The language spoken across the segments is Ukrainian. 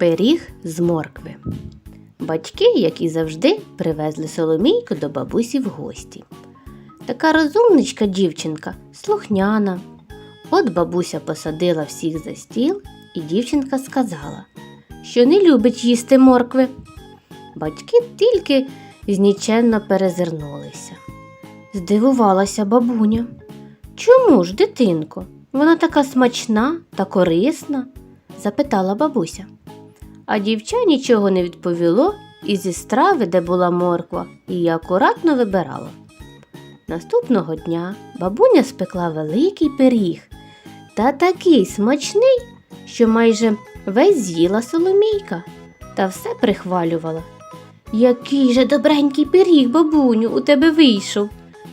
Пиріг з моркви. Батьки, як і завжди, привезли Соломійку до бабусі в гості. Така розумничка дівчинка, слухняна. От бабуся посадила всіх за стіл, і дівчинка сказала, що не любить їсти моркви. Батьки тільки зніченно перезирнулися. Здивувалася бабуня. Чому ж, дитинко? Вона така смачна та корисна? запитала бабуся. А дівча нічого не відповіло і зі страви, де була морква, її акуратно вибирала. Наступного дня бабуня спекла великий пиріг та такий смачний, що майже весь з'їла соломійка та все прихвалювала. Який же добренький пиріг, бабуню, у тебе вийшов.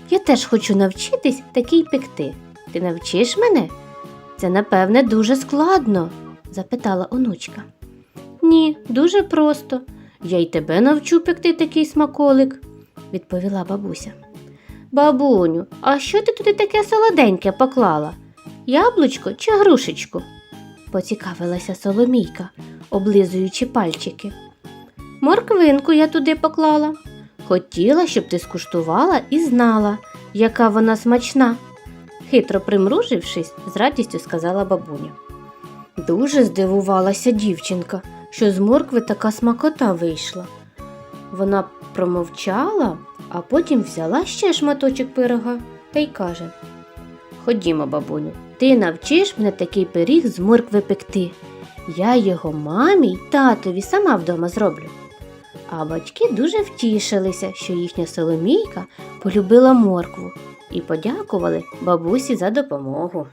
Я теж хочу навчитись такий пекти. Ти навчиш мене? Це, напевне, дуже складно, запитала онучка. Ні, дуже просто. Я й тебе навчу пекти такий смаколик, відповіла бабуся. Бабуню, а що ти туди таке солоденьке поклала? Яблучко чи грушечку? поцікавилася Соломійка, облизуючи пальчики. Морквинку я туди поклала. Хотіла, щоб ти скуштувала і знала, яка вона смачна. Хитро примружившись, з радістю сказала бабуня. Дуже здивувалася дівчинка, що з моркви така смакота вийшла. Вона промовчала, а потім взяла ще шматочок пирога та й каже: Ходімо, бабуню, ти навчиш мене такий пиріг з моркви пекти. Я його мамі й татові сама вдома зроблю. А батьки дуже втішилися, що їхня Соломійка полюбила моркву і подякували бабусі за допомогу.